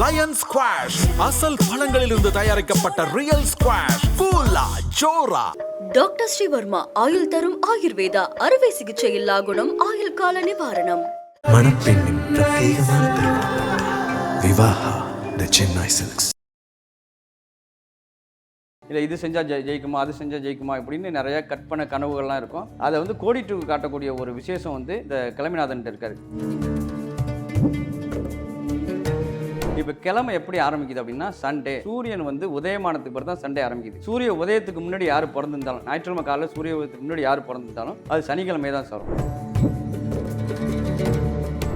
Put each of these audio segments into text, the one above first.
Line squash அசல் பழங்களிலிருந்து தயாரிக்கப்பட்ட real squash கூலா ஜோரா டாக்டர் ஸ்ரீவர்மா ஆயுள் தரும் ஆயுர்வேதா அறுவை சிகிச்சை இல்லா குணம் ஆயுள் கால நிவாரணம். மணப்பெண்ணின் பிரத்யேகமான விவாஹா த சென்னை சில்க்ஸ் இல்லை இது செஞ்சால் ஜெய் ஜெயிக்குமா அது செஞ்சால் ஜெயிக்குமா இப்படின்னு நிறைய கற்பனை கனவுகள்லாம் இருக்கும். அதை வந்து கோடிட்டு காட்டக்கூடிய ஒரு விசேஷம் வந்து இந்த கிளம்பிநாதன் இருக்காரு. இப்போ கிழமை எப்படி ஆரம்பிக்குது அப்படின்னா சண்டே சூரியன் வந்து உதயமானத்துக்கு பிறகு தான் சண்டே ஆரம்பிக்குது. சூரிய உதயத்துக்கு முன்னாடி யார் பிறந்திருந்தாலும் ஞாயிற்றுக்கிழமை காலையில் சூரிய உதயத்துக்கு முன்னாடி யார் பிறந்திருந்தாலும் அது சனிக்கிழமை தான் சார்.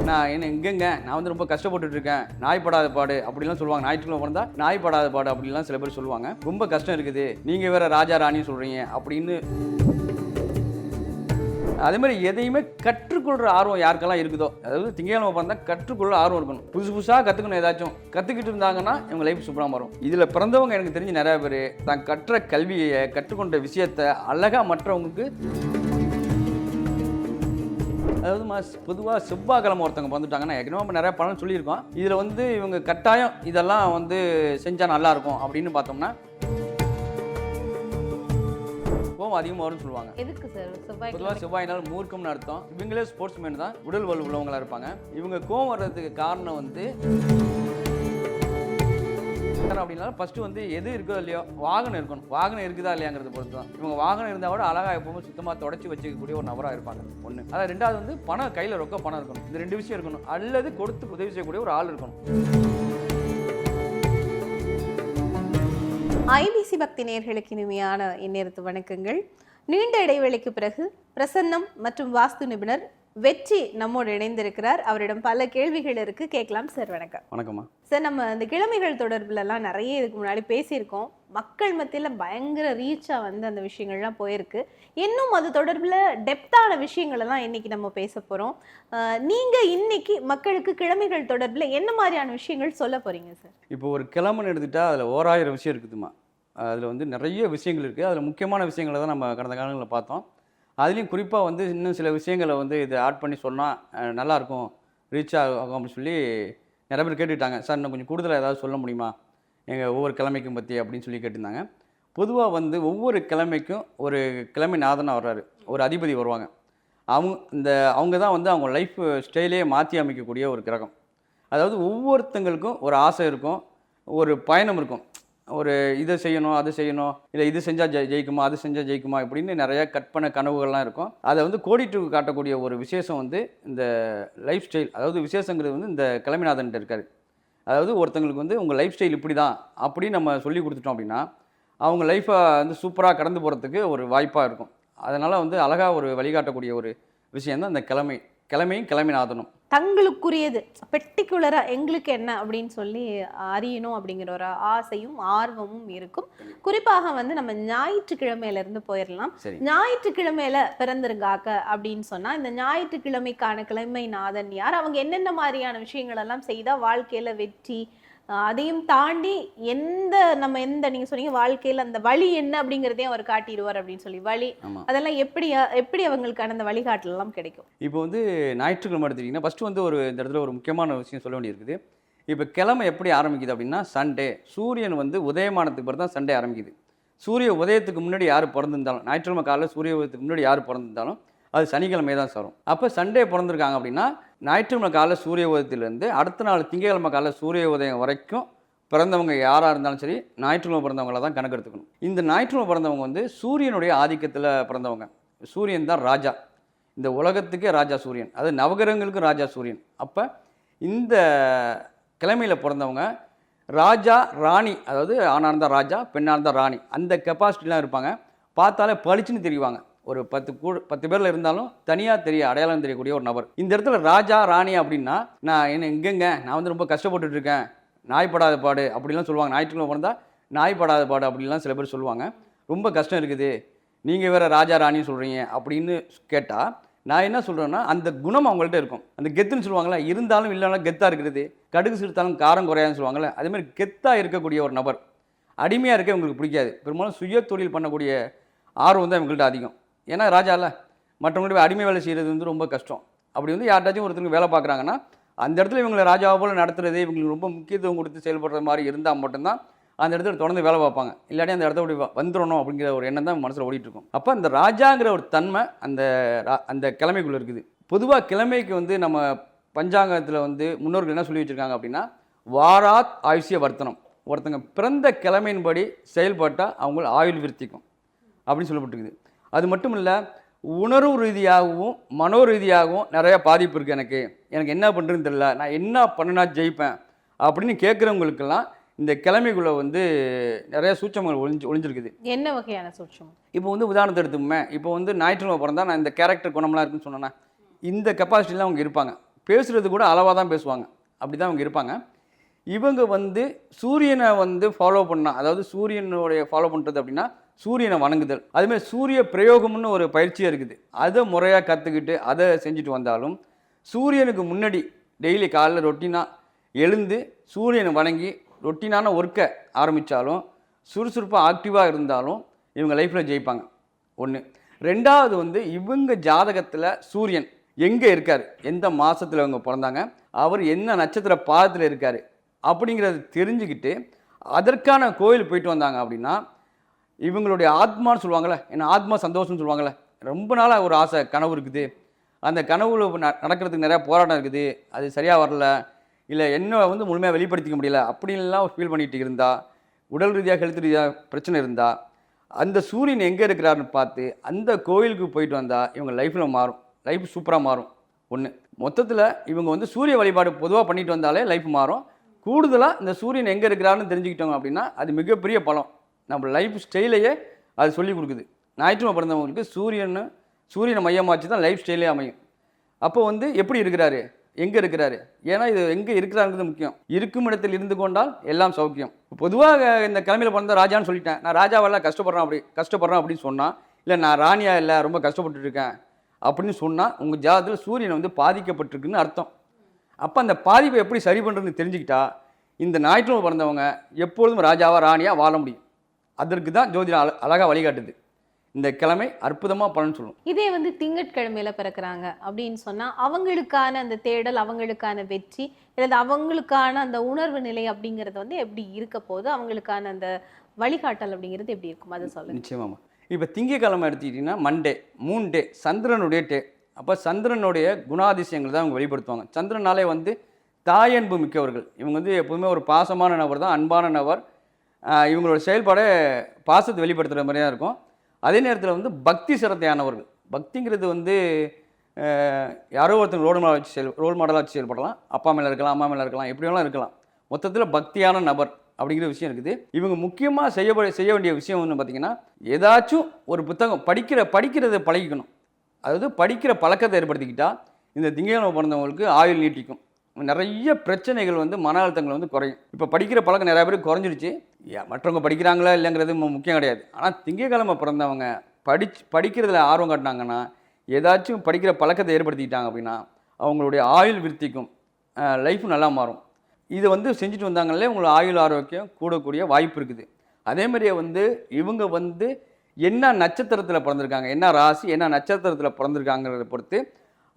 நான் என்ன எங்கெங்க? நான் வந்து ரொம்ப கஷ்டப்பட்டுட்டு இருக்கேன். நாய் படாத பாடு அப்படிலாம் சொல்லுவாங்க. ஞாயிற்றுக்கிழமை பிறந்தா நாய் படாத பாடு அப்படிலாம் சில பேர் சொல்லுவாங்க. ரொம்ப கஷ்டம் இருக்குது. நீங்கள் வேற ராஜா ராணின்னு சொல்கிறீங்க அப்படின்னு அதே மாதிரி எதையுமே கற்றுக்கொள்கிற ஆர்வம் யாருக்கெல்லாம் இருக்குதோ அதாவது திங்கக்கிழமை பிறந்தா கற்றுக்கொள்ள ஆர்வம் இருக்கணும். புதுசு புதுசாக கற்றுக்கணும் ஏதாச்சும். கற்றுக்கிட்டு இருந்தாங்கன்னா இவங்க லைஃப் சூப்பராக வரும் இதில் பிறந்தவங்க எனக்கு தெரிஞ்சு நிறையா பேர் தான் கற்ற கல்வியை கற்றுக்கொண்ட விஷயத்தை அழகாக மற்றவங்களுக்கு அதாவது மாஸ் பொதுவாக செவ்வாய்க்கிழமை ஒருத்தவங்க வந்துட்டாங்கன்னா ஏற்கனவே நம்ம நிறைய பலன் சொல்லியிருக்கோம். இதில் வந்து இவங்க கட்டாயம் இதெல்லாம் வந்து செஞ்சால் நல்லாயிருக்கும் அப்படின்னு பார்த்தோம்னா கோவம் அதிகமாக வரும்னு சொல்லுவாங்க. எதுக்கு சார்? செவ்வாய் பொதுவாக செவ்வாய் நாள் மூர்க்கம்னு அர்த்தம். இவங்களே ஸ்போர்ட்ஸ் மேன் தான். உடல் வலு உள்ளவங்களா இருப்பாங்க. இவங்க கோவம் வர்றதுக்கு காரணம் வந்து அப்படின்னா ஃபர்ஸ்ட் வந்து எது இருக்கோ இல்லையோ வாகனம் இருக்கணும். வாகனம் இருக்குதா இல்லையாங்கிறத பொறுத்து தான் இவங்க வாகனம் இருந்தால் கூட அழகாக எப்பவுமே சுத்தமாக தொடச்சி வச்சுக்கக்கூடிய ஒரு நபராக இருப்பாங்க. ஒன்று அதாவது ரெண்டாவது வந்து பணம் கையில் ரொக்க பணம் இருக்கணும். இந்த ரெண்டு விஷயம் இருக்கணும். அல்லது கொடுத்து உதவி செய்யக்கூடிய ஒரு ஆள் இருக்கணும். ஐபிசி பக்தி நேயர்களுக்கு இனிமையான இந்நேரத்து வணக்கங்கள். நீண்ட இடைவெளிக்கு பிறகு பிரசன்னம் மற்றும் வாஸ்து நிபுணர் வெற்றி நம்மோடு இணைந்திருக்கிறார். அவரிடம் பல கேள்விகள் இருக்கு. கேட்கலாம் சார் வணக்கம். வணக்கம்மா. சார் நம்ம இந்த கிழமைகள் தொடர்புல எல்லாம் நிறைய இதுக்கு முன்னாடி பேசியிருக்கோம். மக்கள் மத்தியில பயங்கர ரீச்சா வந்து அந்த விஷயங்கள்லாம் போயிருக்கு. இன்னும் அது தொடர்புல டெப்தான விஷயங்கள் எல்லாம் இன்னைக்கு நம்ம பேச போறோம். அஹ், நீங்க இன்னைக்கு மக்களுக்கு கிழமைகள் தொடர்புல என்ன மாதிரியான விஷயங்கள் சொல்ல போறீங்க சார்? இப்போ ஒரு கிழமைன்னு எடுத்துட்டா அதில் ஓராயிரம் விஷயம் இருக்குதுமா அதில் வந்து நிறைய விஷயங்கள் இருக்குது. அதில் முக்கியமான விஷயங்களை தான் நம்ம கடந்த காலங்களில் பார்த்தோம். அதுலேயும் குறிப்பாக வந்து இன்னும் சில விஷயங்களை வந்து இதை ஆட் பண்ணி சொன்னால் நல்லாயிருக்கும் ரீச் ஆகும் அப்படின்னு சொல்லி நிறைய பேர் கேட்டுட்டாங்க சார் இன்னும் கொஞ்சம் கூடுதலாக ஏதாவது சொல்ல முடியுமா? எங்கள் ஒவ்வொரு கிழமைக்கும் பற்றி அப்படின்னு சொல்லி கேட்டிருந்தாங்க. பொதுவாக வந்து ஒவ்வொரு கிழமைக்கும் ஒரு கிழமை நாதனாக வர்றாரு. ஒரு அதிபதி வருவாங்க. அவங்க இந்த அவங்க தான் வந்து அவங்க லைஃப் ஸ்டைலே மாற்றி அமைக்கக்கூடிய ஒரு கிரகம். அதாவது ஒவ்வொருத்தங்களுக்கும் ஒரு ஆசை இருக்கும் ஒரு பயணம் இருக்கும். ஒரு இதை செய்யணும் அது செய்யணும் இல்லை இது செஞ்சால் ஜெய் ஜெயிக்குமா அது செஞ்சால் ஜெயிக்குமா இப்படின்னு நிறையா கற்பனை கனவுகள்லாம் இருக்கும். அதை வந்து கோடிட்டு காட்டக்கூடிய ஒரு விசேஷம் வந்து இந்த லைஃப் ஸ்டைல் அதாவது விசேஷங்கிறது வந்து இந்த கிளம்பிநாதன்ட்டு இருக்கார். அதாவது ஒருத்தங்களுக்கு வந்து உங்கள் லைஃப் ஸ்டைல் இப்படி தான் அப்படின்னு நம்ம சொல்லி கொடுத்துட்டோம் அப்படின்னா அவங்க லைஃப்பை வந்து சூப்பராக கடந்து போகிறதுக்கு ஒரு வாய்ப்பாக இருக்கும். அதனால் வந்து அழகாக ஒரு வழிகாட்டக்கூடிய ஒரு விஷயம் தான் இந்த கிழமை. கிழமையும் கிளம்பிநாதனும் தங்களுக்குரியது பெர்டிகுலரா எங்களுக்கு என்ன அப்படின்னு சொல்லி அறியணும் அப்படிங்கிற ஒரு ஆசையும் ஆர்வமும் இருக்கும். குறிப்பாக வந்து நம்ம ஞாயிற்றுக்கிழமையில இருந்து போயிடலாம் ஞாயிற்றுக்கிழமையில பிறந்திருக்காக்க அப்படின்னு சொன்னா இந்த ஞாயிற்றுக்கிழமைக்கான கிழமை நாதன் யார்? அவங்க என்னென்ன மாதிரியான விஷயங்கள் எல்லாம் செய்தா வாழ்க்கையில வெற்றி அதையும் தாண்டி எந்த நம்ம எந்த நீங்க சொன்னீங்க வாழ்க்கையில அந்த வழி என்ன அப்படிங்கிறதையும் அவர் காட்டிடுவார் அப்படின்னு சொல்லி. வழி அதெல்லாம் எப்படி எப்படி அவங்களுக்கான அந்த வழிகாட்டல் எல்லாம் கிடைக்கும்? இப்போ வந்து ஞாயிற்றுக்கிழமை எடுத்துக்கிட்டிங்கன்னா ஃபஸ்ட்டு வந்து ஒரு இந்த இடத்துல ஒரு முக்கியமான விஷயம் சொல்ல வேண்டியிருக்குது. இப்போ கிழமை எப்படி ஆரம்பிக்குது அப்படின்னா சண்டே சூரியன் வந்து உதயமானத்துக்கு பிறகு தான் சண்டே ஆரம்பிக்குது. சூரிய உதயத்துக்கு முன்னாடி யார் பிறந்திருந்தாலும் ஞாயிற்றுக்கிழமை காலையில் சூரிய உதயத்துக்கு முன்னாடி யார் பிறந்திருந்தாலும் அது சனிக்கிழமை தான் வரும் அப்போ சண்டே பிறந்திருக்காங்க அப்படின்னா ஞாயிற்றுக்கிழமை காலை சூரிய உதயத்திலேருந்து அடுத்த நாள் திங்கக்கிழமை காலை சூரிய உதயம் வரைக்கும் பிறந்தவங்க யாராக இருந்தாலும் சரி ஞாயிற்றுக்கிழமை பிறந்தவங்கள தான் கணக்கெடுத்துக்கணும். இந்த ஞாயிற்றுக்கிழமை பிறந்தவங்க வந்து சூரியனுடைய ஆதிக்கத்தில் பிறந்தவங்க. சூரியன் தான் ராஜா. இந்த உலகத்துக்கே ராஜா சூரியன். அது நவகிரகங்களுக்கும் ராஜா சூரியன். அப்போ இந்த கிழமையில் பிறந்தவங்க ராஜா ராணி அதாவது ஆணாக இருந்தால் ராஜா பெண்ணாக இருந்தால் ராணி அந்த கெப்பாசிட்டிலாம் இருப்பாங்க. பார்த்தாலே பளிச்சுன்னு தெரிவாங்க. ஒரு பத்து கூட பத்து பேரில் இருந்தாலும் தனியாக தெரிய அடையாளம் தெரியக்கூடிய ஒரு நபர். இந்த இடத்துல ராஜா ராணி அப்படின்னா நான் என்ன எங்கெங்க? நான் வந்து ரொம்ப கஷ்டப்பட்டுட்டு இருக்கேன். நாய் படாத பாடு அப்படிலாம் சொல்லுவாங்க. ஞாயிற்றுக்கிழமை பிறந்தால் நாய் படாத பாடு அப்படிலாம் சில பேர் சொல்லுவாங்க. ரொம்ப கஷ்டம் இருக்குது. நீங்கள் வேறு ராஜா ராணின்னு சொல்கிறீங்க அப்படின்னு கேட்டால் நான் என்ன சொல்கிறேன்னா அந்த குணம் அவங்கள்ட்ட இருக்கும். அந்த கெத்துன்னு சொல்லுவாங்கள்ல இருந்தாலும் இல்லைனாலும் கெத்தாக இருக்கிறது. கடுகு சிறுத்தாலும் காரம் குறையாதுன்னு சொல்லுவாங்கள்ல அதேமாதிரி கெத்தாக இருக்கக்கூடிய ஒரு நபர். அடிமையாக இருக்க இவங்களுக்கு பிடிக்காது. பெரும்பாலும் சுய தொழில் பண்ணக்கூடிய ஆர்வம் தான் இவங்கள்ட்ட அதிகம். ஏன்னா ராஜாவில் மற்றவங்களுடைய அடிமை வேலை செய்கிறது வந்து ரொம்ப கஷ்டம். அப்படி வந்து யார்ட்டாச்சும் ஒருத்தருக்கு வேலை பார்க்குறாங்கன்னா அந்த இடத்துல இவங்களை ராஜாவை போல் நடத்துறது இவங்களுக்கு ரொம்ப முக்கியத்துவம் கொடுத்து செயல்படுற மாதிரி இருந்தால் மட்டும்தான் அந்த இடத்துல தொடர்ந்து வேலை பார்ப்பாங்க. இல்லாட்டி அந்த இடத்த அப்படி வந்துடணும் அப்படிங்கிற ஒரு எண்ணம் தான் மனசில் ஓடிட்டுருக்கும் அப்போ அந்த ராஜாங்கிற ஒரு தன்மை அந்த ரா- அந்த கிழமைக்குள்ளே இருக்குது. பொதுவாக கிழமைக்கு வந்து நம்ம பஞ்சாங்கத்தில் வந்து முன்னோர்கள் என்ன சொல்லி வச்சுருக்காங்க அப்படின்னா வாராத் ஆயுஷ்ய வர்த்தனம். ஒருத்தங்க பிறந்த கிழமையின்படி செயல்பட்டால் அவங்கள ஆயுள் விருத்திக்கும். அப்படின்னு சொல்லப்பட்டிருக்குது. அது மட்டும் இல்லை உணர்வு ரீதியாகவும் மனோ ரீதியாகவும் நிறைய பாதிப்பு இருக்குது எனக்கு. எனக்கு என்ன பண்ணுறதுன்னு தெரியல. நான் என்ன பண்ணினா ஜெயிப்பேன் அப்படின்னு கேட்குறவங்களுக்கெல்லாம் இந்த கிழமைக்குள்ளே வந்து நிறைய சூட்சமங்கள் ஒளிஞ்சு ஒளிஞ்சிருக்குது. என்ன வகையான சூட்சமம் இப்போ வந்து உதாரணத்தை எடுத்துமே இப்போ வந்து ஞாயிற்றுக்கிழமை பிறந்தா நான் இந்த கேரக்டர் குணம்லாம் இருக்குன்னு சொன்னேன்னா இந்த கெப்பாசிட்டிலாம் அவங்க இருப்பாங்க. பேசுகிறது கூட அளவாக தான் பேசுவாங்க. அப்படி தான் அவங்க இருப்பாங்க. இவங்க வந்து சூரியனை வந்து ஃபாலோ பண்ணா அதாவது சூரியனுடைய ஃபாலோ பண்ணுறது அப்படின்னா சூரியனை வணங்குதல். அதுமாதிரி சூரிய பிரயோகம்னு ஒரு பயிற்சியாக இருக்குது. அதை முறையாக கற்றுக்கிட்டு அதை செஞ்சுட்டு வந்தாலும் சூரியனுக்கு முன்னாடி டெய்லி காலைல ரொட்டினாக எழுந்து சூரியனை வணங்கி ரொட்டீனான ஒர்க்கை ஆரம்பித்தாலும் சுறுசுறுப்பாக ஆக்டிவாக இருந்தாலும் இவங்க லைஃப்பில் ஜெயிப்பாங்க. ஒன்று ரெண்டாவது வந்து இவங்க ஜாதகத்தில் சூரியன் எங்கே இருக்கார்? எந்த மாதத்தில் இவங்க பிறந்தாங்க? அவர் என்ன நட்சத்திர பாதத்தில் இருக்கார்? அப்படிங்கிறத தெரிஞ்சுக்கிட்டு அதற்கான கோயில் போயிட்டு வந்தாங்க அப்படின்னா இவங்களுடைய ஆத்மான்னு சொல்லுவாங்கள்ல என்ன ஆத்மா சந்தோஷம்னு சொல்லுவாங்கள்ல ரொம்ப நாளாக ஒரு ஆசை கனவு இருக்குது. அந்த கனவுல ந- நடக்கிறதுக்கு நிறையா போராட்டம் இருக்குது. அது சரியாக வரல. இல்லை என்ன வந்து முழுமையாக வெளிப்படுத்திக்க முடியல. அப்படின்லாம் ஃபீல் பண்ணிகிட்டு இருந்தால் உடல் ரீதியாக ஹெல்த் ரீதியாக பிரச்சனை இருந்தால் அந்த சூரியன் எங்கே இருக்கிறாருன்னு பார்த்து அந்த கோயிலுக்கு போயிட்டு வந்தால் இவங்க லைஃப்பில் மாறும். லைஃப் சூப்பராக மாறும். ஒன்று மொத்தத்தில் இவங்க வந்து சூரிய வழிபாடு பொதுவாக பண்ணிட்டு வந்தாலே லைஃப் மாறும். கூடுதலாக இந்த சூரியன் எங்கே இருக்கிறாருன்னு தெரிஞ்சுக்கிட்டோங்க அப்படின்னா அது மிகப்பெரிய பலம். நம்ம லைஃப் ஸ்டைலையே அது சொல்லி கொடுக்குது. ஞாயிற்றுமை பிறந்தவங்களுக்கு சூரியன் சூரியனை மையமாச்சு தான் லைஃப் ஸ்டைலே அமையும். அப்போ வந்து எப்படி இருக்கிறாரு? எங்கே இருக்கிறாரு? ஏன்னா இது எங்கே இருக்கிறாருங்கிறது முக்கியம். இருக்கும் இடத்தில் இருந்து கொண்டால் எல்லாம் சௌக்கியம். பொதுவாக இந்த கிழமையில் பிறந்த ராஜான்னு சொல்லிட்டேன். நான் ராஜாவெல்லாம் கஷ்டப்படுறேன் அப்படி கஷ்டப்படுறேன் அப்படின்னு சொன்னால் இல்லை நான் ராணியா இல்லை ரொம்ப கஷ்டப்பட்டுருக்கேன் இருக்கேன். அப்படின்னு சொன்னால் உங்கள் ஜாதத்தில் சூரியனை வந்து பாதிக்கப்பட்டிருக்குன்னு அர்த்தம். அப்போ அந்த பாதிப்பை எப்படி சரி பண்ணுறதுன்னு தெரிஞ்சுக்கிட்டா இந்த ஞாயிற்றுக்கிழமை பிறந்தவங்க எப்பொழுதும் ராஜாவாக ராணியாக வாழ முடியும். அதற்கு தான் ஜோதிடம் அழ அழகாக வழிகாட்டுது. இந்த கிழமை அற்புதமாக பலன் சொல்லும். இதே வந்து திங்கட்கிழமையில பிறக்கிறாங்க அப்படின்னு சொன்னா அவங்களுக்கான அந்த தேடல் அவங்களுக்கான வெற்றி அல்லது அவங்களுக்கான அந்த உணர்வு நிலை அப்படிங்கிறது வந்து எப்படி இருக்க போகுது? அவங்களுக்கான அந்த வழிகாட்டல் அப்படிங்கிறது எப்படி இருக்கும்? அதை சொல்லுங்க. நிச்சயமாமா இப்போ திங்கக்கிழமை எடுத்துக்கிட்டிங்கன்னா மண்டே மூன் டே சந்திரனுடைய டே அப்போ சந்திரனுடைய குணாதிசயங்கள் தான் அவங்க வெளிப்படுத்துவாங்க. சந்திரனாலே வந்து தாயன்பு மிக்கவர்கள். இவங்க வந்து எப்போதுமே ஒரு பாசமான நபர் தான் அன்பான நபர். இவங்களோட செயல்பாடே பாசத்தை வெளிப்படுத்துகிற மாதிரியா இருக்கும். அதே நேரத்தில் வந்து பக்தி சிரத்தையானவர்கள். பக்திங்கிறது வந்து யாரோ ஒருத்தங்க ரோல் மாடல் வச்சு செயல் ரோல் மாடலாக வச்சு செயல்படலாம். அப்பா மேலே இருக்கலாம் அம்மா மேலே இருக்கலாம் எப்படி வேணாலும் இருக்கலாம். மொத்தத்தில் பக்தியான நபர் அப்படிங்கிற விஷயம் இருக்குது. இவங்க முக்கியமாக செய்ய செய்ய வேண்டிய விஷயம் வந்து பார்த்திங்கன்னா ஏதாச்சும் ஒரு புத்தகம் படிக்கிற படிக்கிறதை பழகிக்கணும். அதாவது படிக்கிற பழக்கத்தை ஏற்படுத்திக்கிட்டால் இந்த திங்கக்கிழமை பிறந்தவங்களுக்கு ஆயுள் நீட்டிக்கும். நிறைய பிரச்சனைகள் வந்து மன அழுத்தங்கள் வந்து குறையும். இப்போ படிக்கிற பழக்கம் நிறைய பேருக்கு குறைஞ்சிருச்சு மற்றவங்க படிக்கிறாங்களா இல்லைங்கிறது முக்கியம் கிடையாது. ஆனால் திங்கக்கிழமை பிறந்தவங்க படிச்சு படிக்கிறதுல ஆர்வம் காட்டினாங்கன்னா ஏதாச்சும் படிக்கிற பழக்கத்தை ஏற்படுத்திக்கிட்டாங்க அப்படின்னா அவங்களுடைய ஆயுள் விருத்திக்கும் லைஃப் நல்லா மாறும். இதை வந்து செஞ்சுட்டு வந்தாங்களே உங்களோட ஆயுள் ஆரோக்கியம் கூடக்கூடிய வாய்ப்பு இருக்குது. அதே மாதிரியே வந்து இவங்க வந்து என்ன நட்சத்திரத்தில் பிறந்திருக்காங்க என்ன ராசி என்ன நட்சத்திரத்தில் பிறந்திருக்காங்கிறத பொறுத்து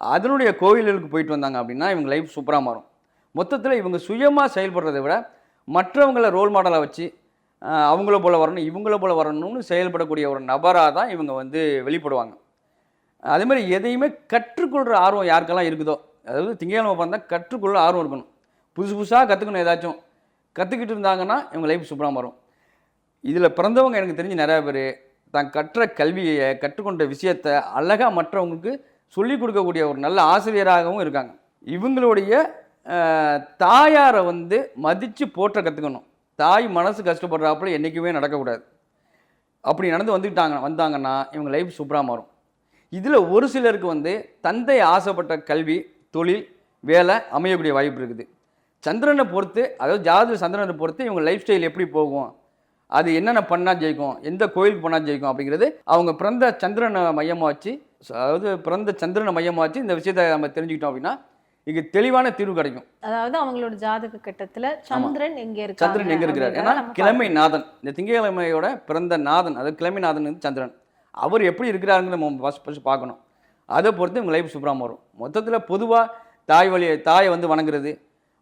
அதனுடைய கோயில்களுக்கு போயிட்டு வந்தாங்க அப்படின்னா இவங்க லைஃப் சூப்பராக மாறும். மொத்தத்தில் இவங்க சுயமாக செயல்படுறதை விட மற்றவங்களை ரோல் மாடலாக வச்சு அவங்கள போல் வரணும் இவங்கள போல் வரணும்னு செயல்படக்கூடிய ஒரு நபராக தான் இவங்க வந்து வெளிப்படுவாங்க. அதே மாதிரி எதையுமே கற்றுக்கொள்கிற ஆர்வம் யாருக்கெல்லாம் இருக்குதோ அதாவது திங்கக்கிழமை பிறந்தால் கற்றுக்கொள்ள ஆர்வம் இருக்கணும். புதுசு புதுசாக கற்றுக்கணும் ஏதாச்சும். கற்றுக்கிட்டு இருந்தாங்கன்னா இவங்க லைஃப் சூப்பராக வரும் இதில் பிறந்தவங்க எனக்கு தெரிஞ்சு நிறையா பேர் தான் கற்ற கல்வியை கற்றுக்கொண்ட விஷயத்தை அழகாக மற்றவங்களுக்கு சொல்லிக் கொடுக்கக்கூடிய ஒரு நல்ல ஆசிரியராகவும் இருக்காங்க. இவங்களுடைய தாயாரை வந்து மதித்து போற்ற கற்றுக்கணும் தாய் மனசு கஷ்டப்படுறாப்புல என்றைக்குமே நடக்கக்கூடாது. அப்படி நடந்து வந்துட்டாங்க வந்தாங்கன்னா இவங்க லைஃப் சூப்பராக மாறும். இதில் ஒரு சிலருக்கு வந்து தந்தை ஆசைப்பட்ட கல்வி தொழில் வேலை அமையக்கூடிய வாய்ப்பு இருக்குது. சந்திரனை பொறுத்து அதாவது ஜாதக சந்திரனை பொறுத்து இவங்க லைஃப் ஸ்டைல் எப்படி போகும் அது என்னென்ன பண்ணால் ஜெயிக்கும் எந்த கோயிலுக்கு பண்ணால் ஜெயிக்கும் அப்படிங்கிறது அவங்க பிறந்த சந்திரனை மையமாக வச்சு அதாவது பிறந்த சந்திரனை மையமாக வச்சு இந்த விஷயத்தை நம்ம தெரிஞ்சுக்கிட்டோம் அப்படின்னா இங்கே தெளிவான தீர்வு கிடைக்கும். அதாவது அவங்களோட ஜாதக கட்டத்துல சந்திரன் எங்க இருக்கு சந்திரன் எங்க இருக்கிறார்? ஏன்னா கிழமை நாதன் இந்த திங்கக்கிழமையோட பிறந்த நாதன் அதாவது கிழமை நாதன் வந்து சந்திரன். அவர் எப்படி இருக்கிறாருங்கிறத நம்ம ஃபஸ்ட் ஃபஸ்ட் பார்க்கணும். அதை பொறுத்து இவங்க லைஃப் சூப்பராக மாறும் மொத்தத்தில் பொதுவாக தாய் வழி தாயை வந்து வணங்குறது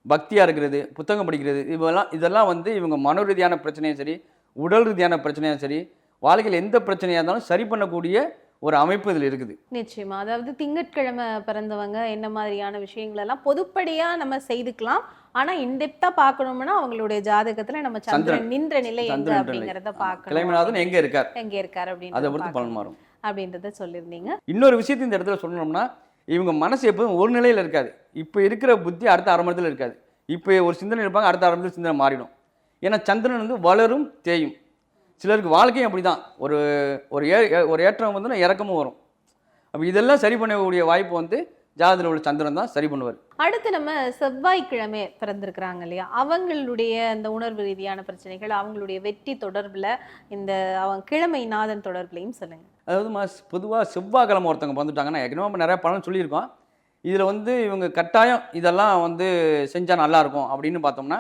பக்தியாக இருக்கிறது புத்தகம் படிக்கிறது இதெல்லாம் இதெல்லாம் வந்து இவங்க மனோ ரீதியான பிரச்சனையும் சரி உடல் ரீதியான பிரச்சனையும் சரி வாழ்க்கையில் எந்த பிரச்சனையாக இருந்தாலும் சரி பண்ணக்கூடிய ஒரு அமைப்பு இதில் இருக்குது. நிச்சயமா. அதாவது திங்கட்கிழமை பிறந்தவங்க என்ன மாதிரியான விஷயங்கள் எல்லாம் பொதுப்படியா நம்ம செய்துக்கலாம். ஆனா இன்டெப்தா பார்க்கணும்னா அவங்களுடைய ஜாதகத்துல நம்ம சந்திரன். நின்ற நிலை எங்க அப்படிங்கறத பார்க்கணும். கிளைமநாதன் எங்கே இருக்கார்? எங்க இருக்காரு அதை அப்படின்னு பொறுத்து பலன் மாறும். அப்படின்றத சொல்லியிருந்தீங்க. இன்னொரு விஷயத்தை இந்த இடத்துல சொல்லணும்னா இவங்க மனசு எப்போதும் ஒரு நிலையில் இருக்காது. இப்போ இருக்கிற புத்தி அடுத்த அரை மணி இருக்காது. இப்போ ஒரு சிந்தனை இருப்பாங்க அடுத்த அரை மணி சிந்தனை மாறிடும். ஏன்னா சந்திரன் வந்து வளரும் தேயும். சிலருக்கு வாழ்க்கையும் அப்படி தான் ஒரு ஒரு ஏ ஒரு ஏற்றம் வந்து இறக்கமும் வரும். அப்போ இதெல்லாம் சரி பண்ணக்கூடிய வாய்ப்பு வந்து ஜாதகத்தில் உள்ள சந்திரன் தான் சரி பண்ணுவார். அடுத்து நம்ம செவ்வாய்க்கிழமை பிறந்திருக்கிறாங்க இல்லையா? அவங்களுடைய அந்த உணர்வு ரீதியான பிரச்சனைகள் அவங்களுடைய வெற்றி தொடர்புல இந்த அவங்க கிழமை நாதன் தொடர்புலையும் சொல்லுங்க. அதாவது மாஸ் பொதுவாக செவ்வாய்க்கிழமை ஒருத்தவங்க வந்துட்டாங்கன்னா ஏற்கனவே நம்ம நிறைய பலன் சொல்லியிருக்கோம். இதில் வந்து இவங்க கட்டாயம் இதெல்லாம் வந்து செஞ்சால் நல்லாயிருக்கும் அப்படின்னு பார்த்தோம்னா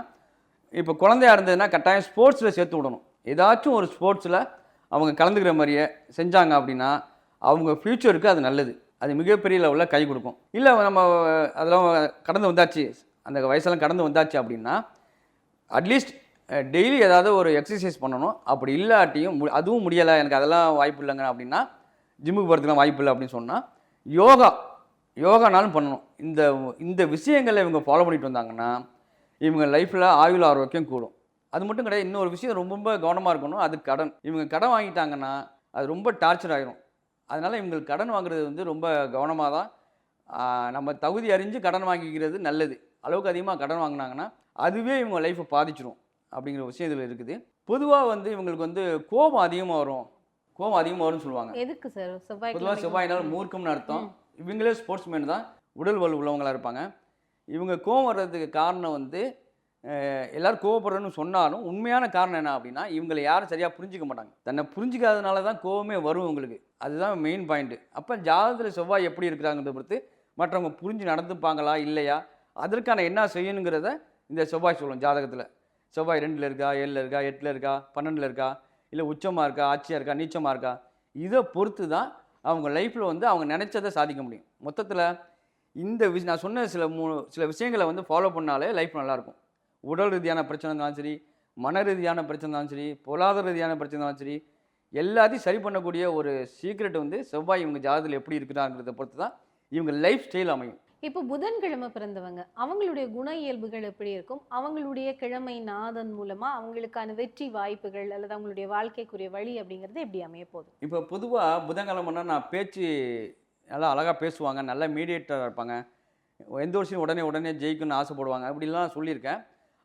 இப்போ குழந்தையா இருந்ததுன்னா கட்டாயம் ஸ்போர்ட்ஸில் சேர்த்து விடணும். ஏதாச்சும் ஒரு ஸ்போர்ட்ஸில் அவங்க கலந்துக்கிற மாதிரியே செஞ்சாங்க அப்படின்னா அவங்க ஃப்யூச்சருக்கு அது நல்லது. அது மிகப்பெரிய லெவலில் கை கொடுக்கும். இல்லை நம்ம அதெல்லாம் கடந்து வந்தாச்சு. அந்த வயசெல்லாம் கடந்து வந்தாச்சு அப்படின்னா அட்லீஸ்ட் டெய்லி ஏதாவது ஒரு எக்ஸசைஸ் பண்ணணும். அப்படி இல்லாட்டியும் மு- அதுவும் முடியலை. எனக்கு அதெல்லாம் வாய்ப்பு இல்லைங்க அப்படின்னா ஜிம்முக்கு போகிறதுக்குலாம் வாய்ப்பு இல்லை அப்படின்னு சொன்னால் யோகா யோகானாலும் பண்ணணும். இந்த இந்த விஷயங்களை இவங்க ஃபாலோ பண்ணிட்டு வந்தாங்கன்னா இவங்க லைஃப்பில் ஆயுள் ஆரோக்கியம் கூடும். அது மட்டும் கிடையாது இன்னொரு விஷயம் ரொம்ப ரொம்ப கவனமாக இருக்கணும். அது கடன். இவங்க கடன் வாங்கிட்டாங்கன்னா அது ரொம்ப டார்ச்சர் ஆயிரும். அதனால் இவங்களுக்கு கடன் வாங்குறது வந்து ரொம்ப கவனமாக தான் நம்ம தகுதி அறிஞ்சு கடன் வாங்கிக்கிறது நல்லது. அளவுக்கு அதிகமாக கடன் வாங்கினாங்கன்னா அதுவே இவங்க லைஃப்பை பாதிச்சிரும் அப்படிங்கிற விஷயம் இதில் இருக்குது. பொதுவாக வந்து இவங்களுக்கு வந்து கோபம் அதிகமாக வரும். கோபம் அதிகமாக வரும்னு சொல்லுவாங்க. எதுக்கு சார் செவ்வாய் பொதுவாக செவ்வாயினால் மூர்க்கம்னு அர்த்தம். இவங்களே ஸ்போர்ட்ஸ் மேன் தான். உடல் வலு உள்ளவங்களா இருப்பாங்க. இவங்க கோவம் வர்றதுக்கு காரணம் வந்து எல்லாரும் கோவப்படுறேன்னு சொன்னாலும் உண்மையான காரணம் என்ன அப்படின்னா இவங்களை யாரும் சரியாக புரிஞ்சிக்க மாட்டாங்க. தன்னை புரிஞ்சிக்காதனால தான் கோவமே வரும் உங்களுக்கு. அதுதான் மெயின் பாயிண்ட்டு அப்போ ஜாதகத்தில் செவ்வாய் எப்படி இருக்கிறாங்கிறத பொறுத்து மற்றவங்க புரிஞ்சு நடந்துப்பாங்களா இல்லையா? அதற்கான என்ன செய்யணுங்கிறத இந்த செவ்வாய் சொல்லும் ஜாதகத்தில். செவ்வாய் ரெண்டில் இருக்கா ஏழில் இருக்கா எட்டில் இருக்கா பன்னெண்டில் இருக்கா இல்லை உச்சமாக இருக்கா ஆட்சியாக இருக்கா நீச்சமாக இருக்கா? இதை பொறுத்து தான் அவங்க லைஃப்பில் வந்து அவங்க நினச்சதை சாதிக்க முடியும். மொத்தத்தில் இந்த விஷ் நான் சொன்ன சில மூணு சில விஷயங்களை வந்து ஃபாலோ பண்ணாலே லைஃப் நல்லாயிருக்கும் உடல் ரீதியான பிரச்சனை இருந்தாலும் சரி மன ரீதியான பிரச்சனை இருந்தாலும் சரி பொருளாதார ரீதியான பிரச்சனை இருந்தாலும் சரி எல்லாத்தையும் சரி பண்ணக்கூடிய ஒரு சீக்ரெட் வந்து செவ்வாய் இவங்க ஜாதகத்தில் எப்படி இருக்குதாங்கிறத பொறுத்து தான் இவங்க லைஃப் ஸ்டைல் அமையும். இப்போ புதன்கிழமை பிறந்தவங்க அவங்களுடைய குண இயல்புகள் எப்படி இருக்கும்? அவங்களுடைய கிழமை நாதன் மூலமா அவங்களுக்கான வெற்றி வாய்ப்புகள் அல்லது அவங்களுடைய வாழ்க்கைக்குரிய வழி அப்படிங்கிறது எப்படி அமைய போகுது? இப்போ பொதுவாக புதன்கிழமைனா நான் பேச்சு நல்லா அழகாக பேசுவாங்க நல்லா மீடியேட்டராக இருப்பாங்க. எந்த ஒரு விஷயம் உடனே உடனே ஜெயிக்கணும்னு ஆசைப்படுவாங்க அப்படிலாம் சொல்லியிருக்கேன்.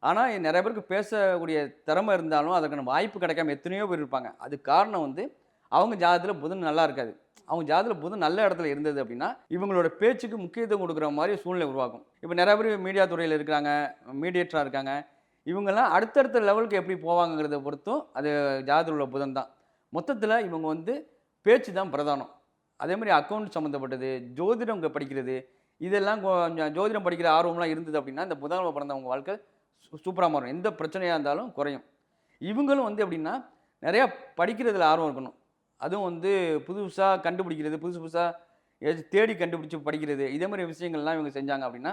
ஆனால் நிறைய பேருக்கு பேசக்கூடிய திறமை இருந்தாலும் அதற்கான வாய்ப்பு கிடைக்காம எத்தனையோ பேர் இருப்பாங்க. அது காரணம் வந்து அவங்க ஜாதத்தில் புதன் நல்லா இருக்காது. அவங்க ஜாதத்தில் புதன் நல்ல இடத்துல இருந்தது அப்படின்னா இவங்களோட பேச்சுக்கு முக்கியத்துவம் கொடுக்குற மாதிரி சூழ்நிலை உருவாகும். இப்போ நிறைய பேர் மீடியா துறையில் இருக்கிறாங்க மீடியேட்டராக இருக்காங்க. இவங்கெல்லாம் அடுத்தடுத்த லெவலுக்கு எப்படி போவாங்கங்கிறத பொறுத்தும் அது ஜாதத்தில் உள்ள புதன் தான். மொத்தத்தில் இவங்க வந்து பேச்சு தான் பிரதானம். அதே மாதிரி அக்கௌண்ட் சம்மந்தப்பட்டது ஜோதிடம் படிக்கிறது இதெல்லாம் கொஞ்சம் ஜோதிடம் படிக்கிற ஆர்வம்லாம் இருந்தது அப்படின்னா இந்த புதனில் பிறந்தவங்க வாழ்க்கை சூப்பராக மாறும். எந்த பிரச்சனையாக இருந்தாலும் குறையும். இவங்களும் வந்து எப்படின்னா நிறையா படிக்கிறதுல ஆர்வம் இருக்கணும். அதுவும் வந்து புது புதுசாக கண்டுபிடிக்கிறது புதுசு புதுசாக ஏதாச்சும் தேடி கண்டுபிடிச்சி படிக்கிறது இதே மாதிரி விஷயங்கள்லாம் இவங்க செஞ்சாங்க அப்படின்னா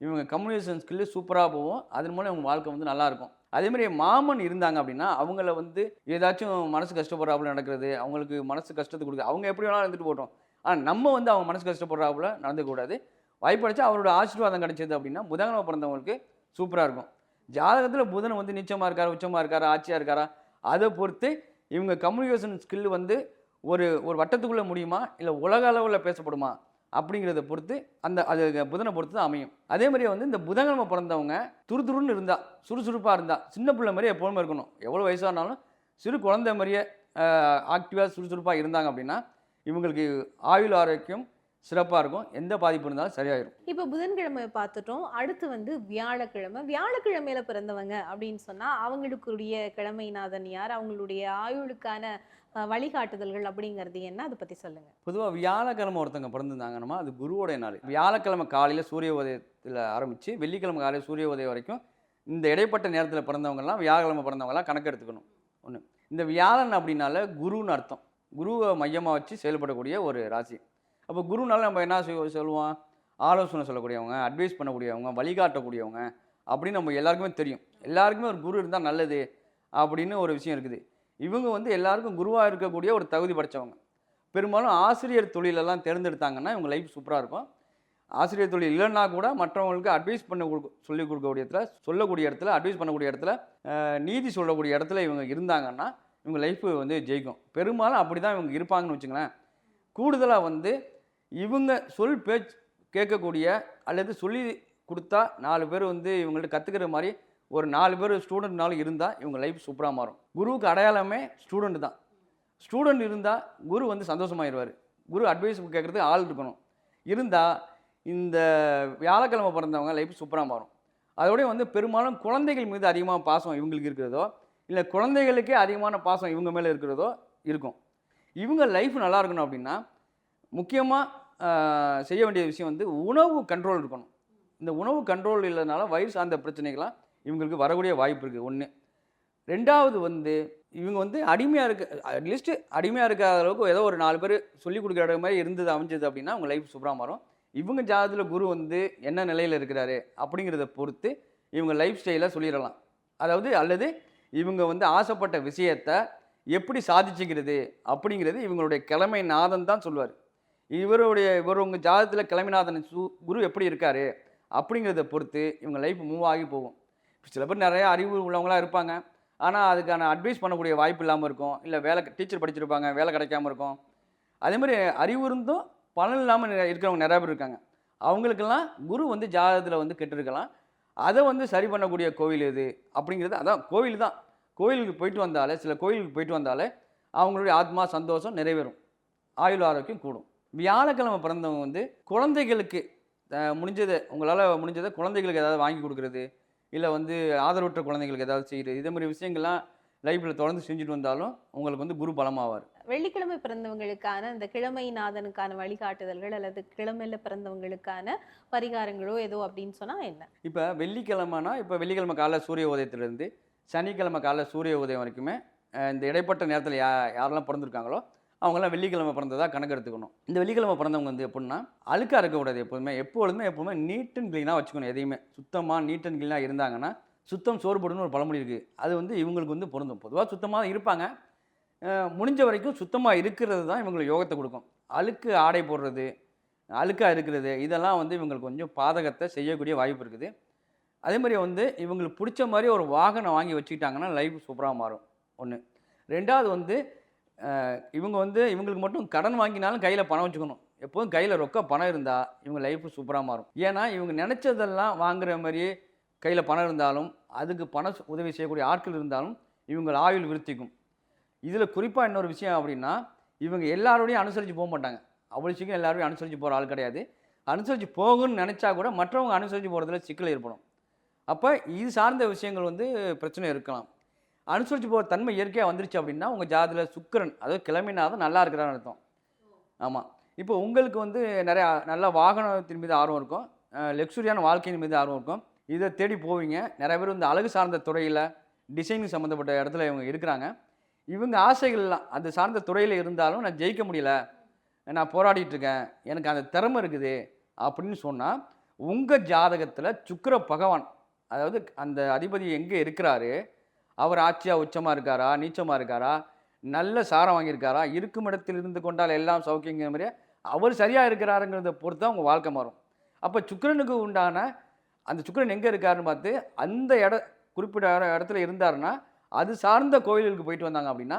இவங்க கம்யூனிகேஷன் ஸ்கில்லு சூப்பராக போகும். அதன் மூலம் இவங்க வாழ்க்கை வந்து நல்லாயிருக்கும் அதேமாதிரி மாமன் இருந்தாங்க அப்படின்னா அவங்கள வந்து ஏதாச்சும் மனசு கஷ்டப்படுறாப்புல நடக்கிறது அவங்களுக்கு மனசு கஷ்டத்தை கொடுக்குது அவங்க எப்படி வேணாலும் இருந்துட்டு போட்டோம் ஆனால் நம்ம வந்து அவங்க மனசு கஷ்டப்படுறாப்புல நடந்துக்கூடாது வாய்ப்பு அடைச்சா அவரோட ஆசீர்வாதம் கிடைச்சது அப்படின்னா புதன்கிழமை பிறந்தவங்களுக்கு சூப்பராக இருக்கும். ஜாதகத்தில் புதன் வந்து நிச்சயமாக இருக்காரா உச்சமாக இருக்காரா ஆட்சியாக இருக்காரா? அதை பொறுத்து இவங்க கம்யூனிகேஷன் ஸ்கில் வந்து ஒரு ஒரு வட்டத்துக்குள்ளே முடியுமா? இல்லை உலக அளவில் பேசப்படுமா? அப்படிங்கிறத பொறுத்து அந்த அது புதனை பொறுத்து தான் அமையும். அதே மாதிரியே வந்து இந்த புதன்கிழமை பிறந்தவங்க துருதுருன்னு இருந்தா சுறுசுறுப்பாக இருந்தா சின்ன பிள்ளை மாதிரியே எப்போதுமே இருக்கணும். எவ்வளோ வயசானாலும் சிறு குழந்தை மாதிரியே ஆக்டிவாக சுறுசுறுப்பாக இருந்தாங்க அப்படின்னா இவங்களுக்கு ஆயுள் ஆரோக்கியம் சிறப்பாக இருக்கும். எந்த பாதிப்பு இருந்தாலும் சரியாயிரும். இப்போ புதன்கிழமை பார்த்துட்டோம். அடுத்து வந்து வியாழக்கிழமை. வியாழக்கிழமையில பிறந்தவங்க அப்படின்னு சொன்னா அவங்களுக்குரிய கிழமைநாதன் யார்? அவங்களுடைய ஆயுளுக்கான வழிகாட்டுதல்கள் அப்படிங்கிறது என்ன? அதை பத்தி சொல்லுங்க. பொதுவாக வியாழக்கிழமை ஒருத்தவங்க பிறந்திருந்தாங்கன்னா அது குருவோடைய நாள். வியாழக்கிழமை காலையில் சூரிய உதயத்தில் ஆரம்பித்து வெள்ளிக்கிழமை காலையில் சூரிய உதயம் வரைக்கும் இந்த இடைப்பட்ட நேரத்தில் பிறந்தவங்கலாம் வியாழக்கிழமை பிறந்தவங்கலாம் கணக்கு எடுத்துக்கணும். ஒன்று இந்த வியாழன் அப்படின்னால குருன்னு அர்த்தம். குருவை மையமாக வச்சு செயல்படக்கூடிய ஒரு ராசி. அப்போ குருனால நம்ம என்ன சொல்லுவோம்? ஆலோசனை சொல்லக்கூடியவங்க அட்வைஸ் பண்ணக்கூடியவங்க வழிகாட்டக்கூடியவங்க அப்படின்னு நம்ம எல்லாருக்குமே தெரியும். எல்லாருக்குமே ஒரு குரு இருந்தால் நல்லது அப்படின்னு ஒரு விஷயம் இருக்குது. இவங்க வந்து எல்லாருக்கும் குருவாக இருக்கக்கூடிய ஒரு தகுதி படைச்சவங்க. பெரும்பாலும் ஆசிரியர் தொழிலெல்லாம் தேர்ந்தெடுத்தாங்கன்னா இவங்க லைஃப் சூப்பராக இருக்கும். ஆசிரியர் தொழில் இல்லைன்னா கூட மற்றவங்களுக்கு அட்வைஸ் பண்ண கொடுக்க சொல்லிக் கொடுக்கக்கூடிய இடத்துல சொல்லக்கூடிய இடத்துல அட்வைஸ் பண்ணக்கூடிய இடத்துல நீதி சொல்லக்கூடிய இடத்துல இவங்க இருந்தாங்கன்னா இவங்க லைஃப் வந்து ஜெயிக்கும். பெரும்பாலும் அப்படி தான் இவங்க இருப்பாங்கன்னு வச்சுங்களேன். கூடுதலாக வந்து இவங்க சொல் பேச்சு கேட்கக்கூடிய அல்லது சொல்லி கொடுத்தா நாலு பேர் வந்து இவங்கள்ட்ட கற்றுக்கிற மாதிரி ஒரு நாலு பேர் ஸ்டூடெண்ட்னாலும் இருந்தால் இவங்க லைஃப் சூப்பராக மாறும். குருவுக்கு அடையாளமே ஸ்டூடெண்ட் தான். ஸ்டூடெண்ட் இருந்தால் குரு வந்து சந்தோஷமாயிருவார். குரு அட்வைஸ் கேட்குறதுக்கு ஆள் இருக்கணும். இருந்தால் இந்த வியாழக்கிழமை பிறந்தவங்க லைஃப் சூப்பராக மாறும். அதோடய வந்து பெரும்பாலும் குழந்தைகள் மீது அதிகமாக பாசம் இவங்களுக்கு இருக்கிறதோ இல்லை குழந்தைகளுக்கே அதிகமான பாசம் இவங்க மேலே இருக்கிறதோ இருக்கும். இவங்க லைஃப் நல்லா இருக்கணும் அப்படின்னா முக்கியமாக செய்ய வேண்டிய விஷயம் வந்து உணவு கண்ட்ரோல் இருக்கணும். இந்த உணவு கண்ட்ரோல் இல்லைனால வயிறு சார்ந்த பிரச்சனைகள்லாம் இவங்களுக்கு வரக்கூடிய வாய்ப்பு இருக்குது ஒன்று ரெண்டாவது வந்து இவங்க வந்து அடிமையாக இருக்க அட்லீஸ்ட்டு அடிமையாக இருக்காத அளவுக்கு ஏதோ ஒரு நாலு பேர் சொல்லிக் கொடுக்குற மாதிரி இருந்தது அமைஞ்சது அப்படின்னா அவங்க லைஃப் சூப்பராக மாறும் இவங்க ஜாதத்தில் குரு வந்து என்ன நிலையில் இருக்கிறாரு அப்படிங்கிறத பொறுத்து இவங்க லைஃப் ஸ்டைலை சொல்லிடலாம். அதாவது அல்லது இவங்க வந்து ஆசைப்பட்ட விஷயத்தை எப்படி சாதிச்சுக்கிறது அப்படிங்கிறது இவங்களுடைய கிழமை நாதன் தான் சொல்லுவார். இவருடைய இவர் உங்கள் ஜாதகத்தில் கிழமைநாதன் சு குரு எப்படி இருக்கார்? அப்படிங்கிறத பொறுத்து இவங்க லைஃப் மூவ் ஆகி போகும். சில பேர் நிறைய அறிவு உள்ளவங்களாக இருப்பாங்க. ஆனால் அதுக்கான அட்வைஸ் பண்ணக்கூடிய வாய்ப்பு இல்லாமல் இருக்கும். இல்லை வேலை டீச்சர் படிச்சிருப்பாங்க வேலை கிடைக்காம இருக்கும். அதே மாதிரி அறிவு இருந்தும் பலன் இல்லாமல் இருக்கிறவங்க நிறைய பேர் இருக்காங்க. அவங்களுக்கெல்லாம் குரு வந்து ஜாதகத்தில் வந்து கெட்டிருக்கலாம். அதை வந்து சரி பண்ணக்கூடிய கோவில் எது? அப்படிங்கிறது அதான் கோவில் தான். கோயிலுக்கு போயிட்டு வந்தாலே சில கோயிலுக்கு போயிட்டு வந்தாலே அவங்களுடைய ஆத்மா சந்தோஷம் நிறைவேறும். ஆயுள் ஆரோக்கியம் கூடும். வியாழக்கிழமை பிறந்தவங்க வந்து குழந்தைகளுக்கு முடிஞ்சதை உங்களால் முடிஞ்சதை குழந்தைகளுக்கு ஏதாவது வாங்கி கொடுக்குறது இல்லை வந்து ஆதரவற்ற குழந்தைகளுக்கு ஏதாவது செய்கிறது இதே மாதிரி விஷயங்கள்லாம் லைஃப்பில் தொடர்ந்து செஞ்சுட்டு வந்தாலும் உங்களுக்கு வந்து குரு பலமாவார். வெள்ளிக்கிழமை பிறந்தவங்களுக்கான இந்த கிழமை நாதனுக்கான வழிகாட்டுதல்கள் அல்லது கிழமையில பிறந்தவங்களுக்கான பரிகாரங்களோ ஏதோ அப்படின்னு சொன்னா என்ன? இப்போ வெள்ளிக்கிழமைனா இப்போ வெள்ளிக்கிழமை காலைல சூரிய உதயத்திலேருந்து சனிக்கிழமை காலைல சூரிய உதயம் வரைக்குமே இந்த இடைப்பட்ட நேரத்தில் யா யாரெல்லாம் பிறந்திருக்காங்களோ அவங்கெல்லாம் வெள்ளிக்கிழமை பிறந்ததாக கணக்கு எடுத்துக்கணும். இந்த வெள்ளிக்கிழமை பிறந்தவங்க வந்து எப்படின்னா அழுக்காக இருக்கக்கூடாது எப்போதுமே. எப்பொழுதுமே எப்போதுமே நீட் அண்ட் க்ளீனாக வச்சுக்கணும் எதையுமே. சுத்தமாக நீட் அண்ட் க்ளீனாக இருந்தாங்கன்னா சுத்தம் சோறுபடுன்னு ஒரு பழமொழி இருக்குது அது வந்து இவங்களுக்கு வந்து பொருந்தும். பொதுவாக சுத்தமாக இருப்பாங்க. முடிஞ்ச வரைக்கும் சுத்தமாக இருக்கிறது தான் இவங்களுக்கு யோகத்தை கொடுக்கும். அழுக்கு ஆடை போடுறது அழுக்காக இருக்கிறது இதெல்லாம் வந்து இவங்களுக்கு கொஞ்சம் பாதகத்தை செய்யக்கூடிய வாய்ப்பு இருக்குது. அதே மாதிரி வந்து இவங்களுக்கு பிடிச்ச மாதிரி ஒரு வாகனம் வாங்கி வச்சுக்கிட்டாங்கன்னா லைஃப் சூப்பராக மாறும். ஒன்று ரெண்டாவது வந்து இவங்க வந்து இவங்களுக்கு மட்டும் கடன் வாங்கினாலும் கையில் பணம் வச்சுக்கணும். எப்போதும் கையில் ரொக்க பணம் இருந்தால் இவங்க லைஃப் சூப்பராக மாறும். ஏன்னா இவங்க நினச்சதெல்லாம் வாங்குற மாதிரியே கையில் பணம் இருந்தாலும் அதுக்கு பண உதவி செய்யக்கூடிய ஆட்கள் இருந்தாலும் இவங்க ஆயுள் விருத்திக்கும். இதில் குறிப்பாக இன்னொரு விஷயம் அப்படின்னா இவங்க எல்லாரோடையும் அனுசரித்து போக மாட்டாங்க. அவ்வளோ சீக்கிரம் எல்லாரையும் அனுசரித்து போகிற ஆள் கிடையாது. அனுசரித்து போகணும்னு நினச்சா கூட மற்றவங்க அனுசரித்து போகிறதுல சிக்கல் ஏற்படும். அப்போ இது சார்ந்த விஷயங்கள் வந்து பிரச்சனை இருக்கலாம். அனுசரித்து போகிற தன்மை இயற்கையாக வந்துருச்சு அப்படின்னா உங்கள் ஜாதியில் சுக்கிரன் அதாவது கிளம்பினாதான் நல்லா இருக்கிறான்னு அர்த்தம். ஆமாம் இப்போ உங்களுக்கு வந்து நிறையா நல்ல வாகனத்தின் மீது ஆர்வம் இருக்கும். லெக்ஸுரியான வாழ்க்கையின் மீது ஆர்வம் இருக்கும். இதை தேடி போவீங்க. நிறைய பேர் வந்து அழகு சார்ந்த துறையில் டிசைனிங் சம்மந்தப்பட்ட இடத்துல இவங்க இருக்கிறாங்க. இவங்க ஆசைகள்லாம் அது சார்ந்த துறையில் இருந்தாலும் நான் ஜெயிக்க முடியல. நான் போராடிட்டு இருக்கேன். எனக்கு அந்த திறமை இருக்குது அப்படின்னு சொன்னால் உங்கள் ஜாதகத்தில் சுக்கர பகவான் அதாவது அந்த அதிபதி எங்கே இருக்கிறாரு? அவர் ஆட்சியாக உச்சமாக இருக்காரா நீச்சமாக இருக்காரா நல்ல சாரம் வாங்கியிருக்காரா இருக்கும் இடத்தில் இருந்து கொண்டால் எல்லாம் சௌக்கியங்கிற மாதிரியே அவர் சரியாக இருக்கிறாருங்கிறத பொறுத்து தான் உங்கள் வாழ்க்கை மாறும். அப்போ சுக்கரனுக்கு உண்டான அந்த சுக்கரன் எங்கே இருக்காருன்னு பார்த்து அந்த இட குறிப்பிட்ட இடத்துல இருந்தாருன்னா அது சார்ந்த கோயில்களுக்கு போயிட்டு வந்தாங்க அப்படின்னா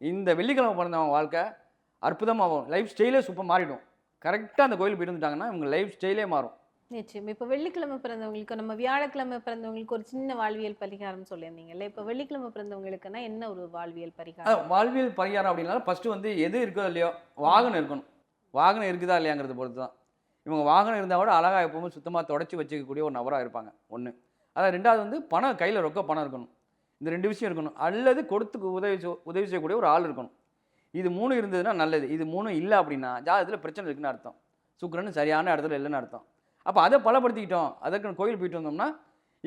இந்த வெள்ளிக்கிழமை பிறந்தவங்க வாழ்க்கை அற்புதமாகும் லைஃப் ஸ்டைலே சூப்பர் மாறிடும். கரெக்டாக அந்த கோயில் போயிட்டு வந்துட்டாங்கன்னா இவங்க லைஃப் ஸ்டைலே மாறும். நிச்சயம். இப்போ வெள்ளிக்கிழமை பிறந்தவங்களுக்கு நம்ம வியாழக்கிழமை பிறந்தவங்களுக்கு ஒரு சின்ன வாழ்வியல் பரிகாரம் சொல்லியிருந்தீங்கல்ல இப்போ வெள்ளிக்கிழமை பிறந்தவங்களுக்குன்னா என்ன ஒரு வாழ்வியல் பரிகாரம்? வாழ்வியல் பரிகாரம் அப்படின்னாலும் ஃபஸ்ட்டு வந்து எது இருக்கோ இல்லையோ வாகனம் இருக்கணும். வாகனம் இருக்குதா இல்லையாங்கிறத பொறுத்து தான் இவங்க வாகனம் இருந்தால் கூட அழகாக எப்பவுமே சுத்தமாக தொடச்சி வச்சுக்கக்கூடிய ஒரு நபராக இருப்பாங்க ஒன்று அதான் ரெண்டாவது வந்து பணம் கையில் ரொக்க பணம் இருக்கணும். இந்த ரெண்டு விஷயம் இருக்கணும். அல்லது கொடுத்து உதவி உதவி செய்யக்கூடிய ஒரு ஆள் இருக்கணும். இது மூணு இருந்ததுன்னா நல்லது. இது மூணும் இல்லை அப்படின்னா ஜாதகத்தில் பிரச்சனை இருக்குன்னு அர்த்தம். சுக்கிரன் சரியான இடத்துல இல்லைன்னு அர்த்தம். அப்போ அதை பலப்படுத்திக்கிட்டோம். அதற்கு கோயில் போயிட்டு வந்தோம்னா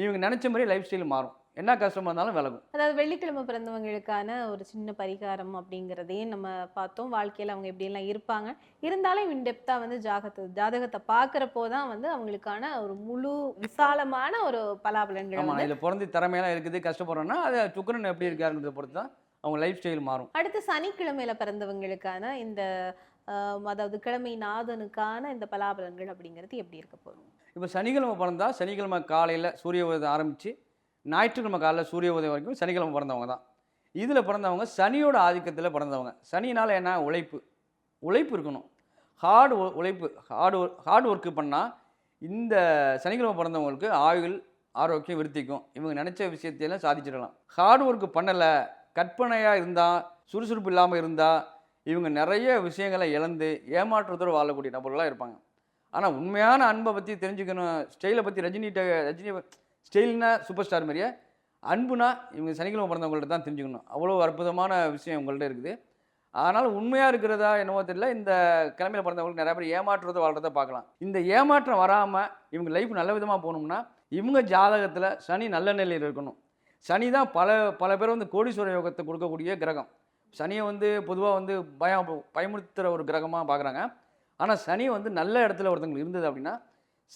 இவங்க நினச்ச மாதிரி லைஃப் ஸ்டைல் மாறும். என்ன கஷ்டமாக இருந்தாலும் விலகும். அதாவது வெள்ளிக்கிழமை பிறந்தவங்களுக்கான ஒரு சின்ன பரிகாரம் அப்படிங்கிறதையும் நம்ம பார்த்தோம். வாழ்க்கையில் அவங்க எப்படியெல்லாம் இருப்பாங்க. இருந்தாலும் இன்டெப்த்தாக வந்து ஜாகத்தை ஜாதகத்தை பார்க்குறப்போ தான் வந்து அவங்களுக்கான ஒரு முழு விசாலமான ஒரு பலாபலன்களை ஆமாம் இதில் பிறந்து திறமையெல்லாம் இருக்குது. கஷ்டப்படுறோன்னா அது சுக்கரன் எப்படி இருக்காருன்றதை பொறுத்து தான் அவங்க லைஃப் ஸ்டைல் மாறும். அடுத்து சனிக்கிழமையில பிறந்தவங்களுக்கான இந்த அதாவது கிழமை நாதனுக்கான இந்த பலாபலன்கள் அப்படிங்கிறது எப்படி இருக்க போகும் இப்போ சனிக்கிழமை பிறந்தா சனிக்கிழமை காலையில் சூரிய உதயம் ஆரம்பித்து ஞாயிற்றுக்கிழமை காலையில் சூரிய உதயம் வரைக்கும் சனிக்கிழமை பிறந்தவங்க தான். இதில் பிறந்தவங்க சனியோட ஆதிக்கத்தில் பிறந்தவங்க. சனினால் என்ன? உழைப்பு. உழைப்பு இருக்கணும். ஹார்டு உழைப்பு. ஹார்டு ஹார்ட் ஒர்க்கு பண்ணால் இந்த சனிக்கிழமை பிறந்தவங்களுக்கு ஆயுள் ஆரோக்கியம் விருத்திக்கும். இவங்க நினச்ச விஷயத்தையெல்லாம் சாதிச்சிடலாம். ஹார்ட் ஒர்க்கு பண்ணலை. கற்பனையாக இருந்தால் சுறுசுறுப்பு இல்லாமல் இருந்தால் இவங்க நிறைய விஷயங்களை இழந்து ஏமாற்றத்தோடு வாழக்கூடிய நபர்களாக இருப்பாங்க. ஆனால் உண்மையான அன்பை பற்றி தெரிஞ்சுக்கணும் ஸ்டைலை பற்றி ரஜினி ரஜினி ஸ்டைல்னா சூப்பர் ஸ்டார் மாதிரியே அன்புனா இவங்க சனிக்கிழமை பிறந்தவங்கள்ட்ட தான் தெரிஞ்சுக்கணும். அவ்வளோ அற்புதமான விஷயம் உங்கள்கிட்ட இருக்குது. அதனால் உண்மையாக இருக்கிறதா என்னவோ தெரியல. இந்த கிழமையில பிறந்தவங்களுக்கு நிறைய பேர் ஏமாற்றுறதை வாழ்கிறத பார்க்கலாம். இந்த ஏமாற்றம் வராமல் இவங்க லைஃப் நல்ல விதமாக போகணும்னா இவங்க ஜாதகத்தில் சனி நல்ல நிலையில் இருக்கணும். சனி தான் பல பல பேர் வந்து கோடீஸ்வர யோகத்தை கொடுக்கக்கூடிய கிரகம். சனியை வந்து பொதுவாக வந்து பயம் பயமுறுத்துகிற ஒரு கிரகமாக பார்க்குறாங்க ஆனால் சனி வந்து நல்ல இடத்துல ஒருத்தங்களுக்கு இருந்தது அப்படின்னா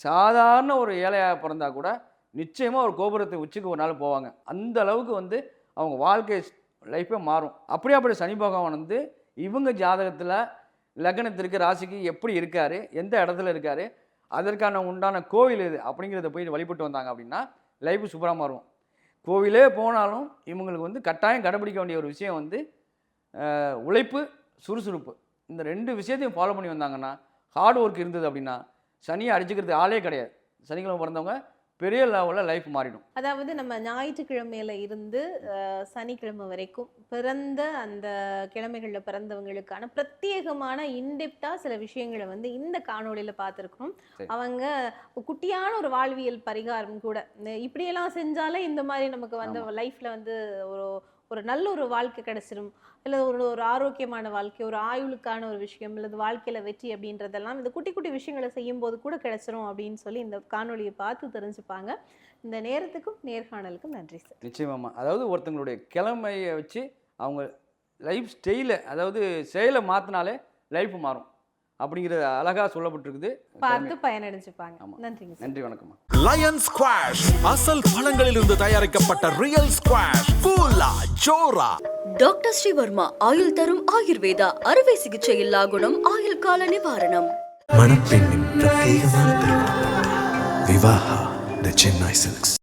சாதாரண ஒரு ஏழையாக பிறந்தா கூட நிச்சயமாக ஒரு கோபுரத்தை உச்சிக்கு ஒரு நாள் போவாங்க. அந்த அளவுக்கு வந்து அவங்க வாழ்க்கை லைஃப்பே மாறும். அப்படியாப்பட்ட சனி பகவான் வந்து இவங்க ஜாதகத்தில் லக்னத்திற்கு ராசிக்கு எப்படி இருக்கார் எந்த இடத்துல இருக்கார் அதற்கான உண்டான கோவில் இது அப்படிங்கிறத போய் வழிபட்டு வந்தாங்க அப்படின்னா லைஃப் சூப்பராக மாறும். கோவிலே போனாலும் இவங்களுக்கு வந்து கட்டாயம் கடைபிடிக்க வேண்டிய ஒரு விஷயம் வந்து உழைப்பு சுறுசுறுப்பு. இந்த ரெண்டு விஷயத்தையும் ஃபாலோ பண்ணி வந்தாங்கன்னா ஹார்ட் ஒர்க் இருந்தது அப்படின்னா சனியை அடிச்சுக்கிறது ஆளே கிடையாது. சனிக்கிழமை பிறந்தவங்க பெரிய லெவலில் லைஃப் மாறிடும். அதாவது நம்ம ஞாயிற்றுக்கிழமையில இருந்து சனிக்கிழமை வரைக்கும் பிறந்த அந்த கிழமைகளில் பிறந்தவங்களுக்கான பிரத்யேகமான இன்டெப்டா சில விஷயங்களை வந்து இந்த காணொளியில பார்த்துருக்கோம். அவங்க குட்டியான ஒரு வாழ்வியல் பரிகாரம் கூட இப்படியெல்லாம் செஞ்சாலே இந்த மாதிரி நமக்கு வந்து லைஃப்ல வந்து ஒரு ஒரு நல்ல ஒரு வாழ்க்கை கிடைச்சிரும். இல்லை ஒரு ஒரு ஆரோக்கியமான வாழ்க்கை ஒரு ஆயுளுக்கான ஒரு விஷயம் அல்லது வாழ்க்கையில வெற்றி அப்படின்றதெல்லாம் இந்த குட்டி குட்டி விஷயங்களை செய்யும்போது கூட கிடைச்சிரும் அப்படின்னு சொல்லி இந்த காணொளியை பார்த்து தெரிஞ்சுப்பாங்க. இந்த நேரத்துக்கும் நேர்காணலுக்கும் நன்றி சார். நிச்சயமாம்மா அதாவது ஒருத்தங்களுடைய கிழமையை வச்சு அவங்க லைஃப் ஸ்டைலை அதாவது செயலை மாற்றினாலே லைஃப் மாறும். அப்படிங்கிறது அழகாக சொல்லப்பட்டிருக்குது. பார்த்து பயனடைஞ்சுப்பாங்க. நன்றிங்க சார். நன்றி வணக்கம்மா. லயன் ஸ்குவாஷ் அசல் பழங்களிலிருந்து தயாரிக்கப்பட்ட ரியல் ஸ்குவாஷ் ஃபுல்லா ஜோரா டாக்டர் ஸ்ரீவர்மா ஆயுள் தரும் ஆயுர்வேதா அறுவை சிகிச்சை இல்லா குணம் ஆயுள் கால நிவாரணம். மணப்பெண்ணின் பிரத்யேகமான விவாஹா த சென்னை சில்க்ஸ்